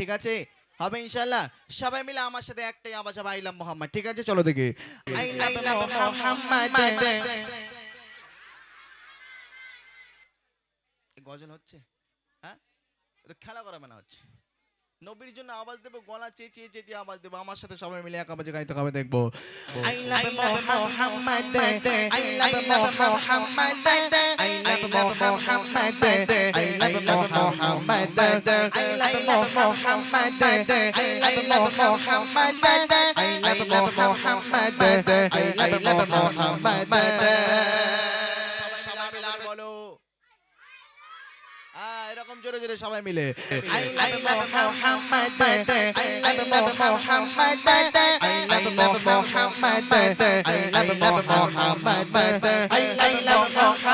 ঠিক আছে? হবে ইনশাল্লাহ সবাই মিলে আমার সাথে একটাই আওয়াজ হবে আইলাম মোহাম্মদ। ঠিক আছে? চলো দেখি। মোহাম্মদ। গজল হচ্ছে? হ্যাঁ? খেলা করা মানে হচ্ছে। নবীর জন্য আওয়াজ দেবো গলা চেয়ে চেয়ে চেয়ে চেয়ে আওয়াজ দেবো। আমার সাথে সবাই মিলে এক আওয়াজে গাইতে হবে দেখব। love Mohammad. love Mohammad. Muhammad I love Muhammad I love Muhammad I love Muhammad I love Muhammad I love Muhammad এরকম জোরে জোরে সবাই মিলে I love Muhammad I love Muhammad I love Muhammad I love Muhammad I love Muhammad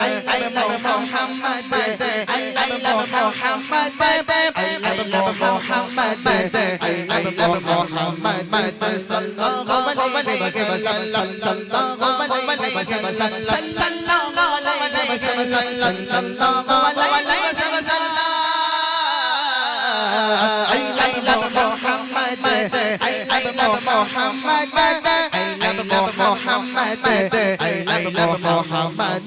love Muhammad I love Muhammad I love Muhammad sallallahu alaihi wasallam sallallahu alaihi wasallam sallallahu alaihi wasallam sallallahu alaihi wasallam I love Muhammad I love Muhammad I love Muhammad I love Muhammad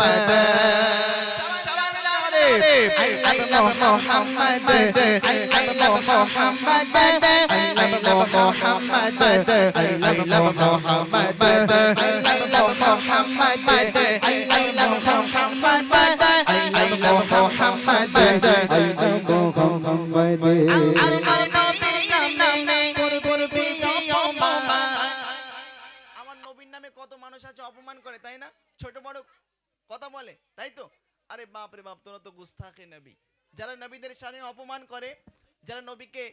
আমার নবীন নামে কত মানুষ আছে অপমান করে তাই না? ছোট বড় কথা বলে তাই তো? আরে বাপ রে বাপ তোরা তো গুস্তাখে নবী। যারা নবীদের সামনে অপমান করে যারা নবীকে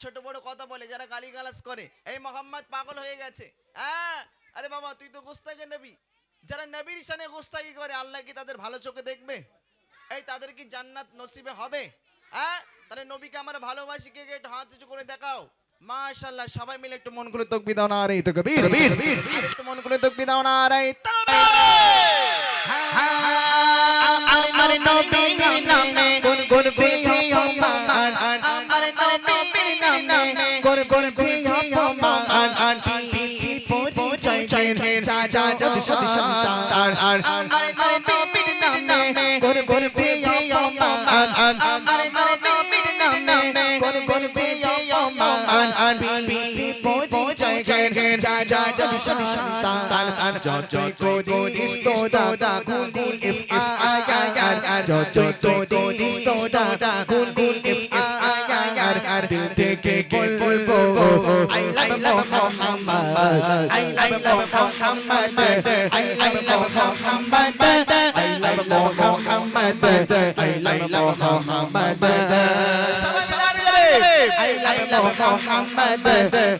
ছোট বড় কথা বলে যারা গালিগালাজ করে এই মোহাম্মদ পাগল হয়ে গেছে। হ্যাঁ? আরে বাবা তুই তো গুস্তাখে নবী। যারা নবীর সামনে গুস্তাখি করে আল্লাহ কি তাদের ভালো চোখে দেখবে? এই তাদের কি জান্নাত নসিবে হবে? হ্যাঁ? তাহলে নবীকে আমার ভালোবাসি কে কে? একটু হাত উঁচু করে দেখাও। মাশাআল্লাহ সবাই মিলে একটু মন করে তকবি দাও না আরে তো কবির একটু মন করে তকবি দাও না আরে আমার নবীর নামে গুন গুন পিছি আমার আমার নবীর নামে গুন গুন পিছি আমার আর পীর পরিচয় চাইলে রাজা জব সদ সন্তান আর আমার নবীর নামে গুন গুন পিছি আমার আমার নবীর নামে গুন গুন পিছি আমার আর পীর Muhammad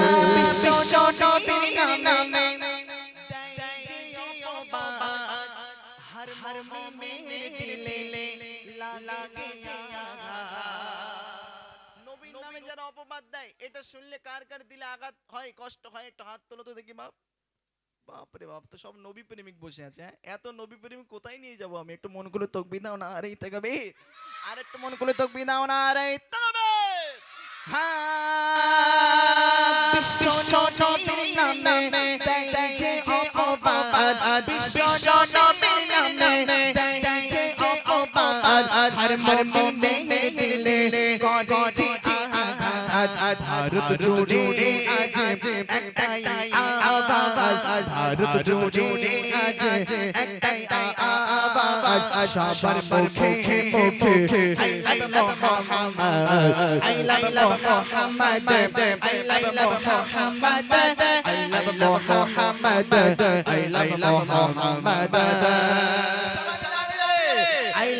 অপবাদ দেয়, এটা শুনলে কার কার দিলে আঘাত হয়, কষ্ট হয়? একটা হাত তোলো তো দেখি, বাপ। বাপরে বাপ, তো সব নবী প্রেমিক বসে আছে হ্যাঁ? এত নবী প্রেমিক কোথায় নিয়ে যাব আমি? একটু মন করে তকবি দাও না, আরে তাকাবে আর একটু মন করে তকবি দাও না, আরে তবে হ্যাঁ আজ আজ ভারত জুড়ে আজ একটাই আওয়াজ ভারত জুড়ে আজ একটাই আওয়াজ সবার মুখে মুখে আই লাইলা মুহাম্মদ আই লাইলা মুহাম্মদ আই লাইলা মুহাম্মদ আই লাইলা মুহাম্মদ আই লাইলা Muhammad.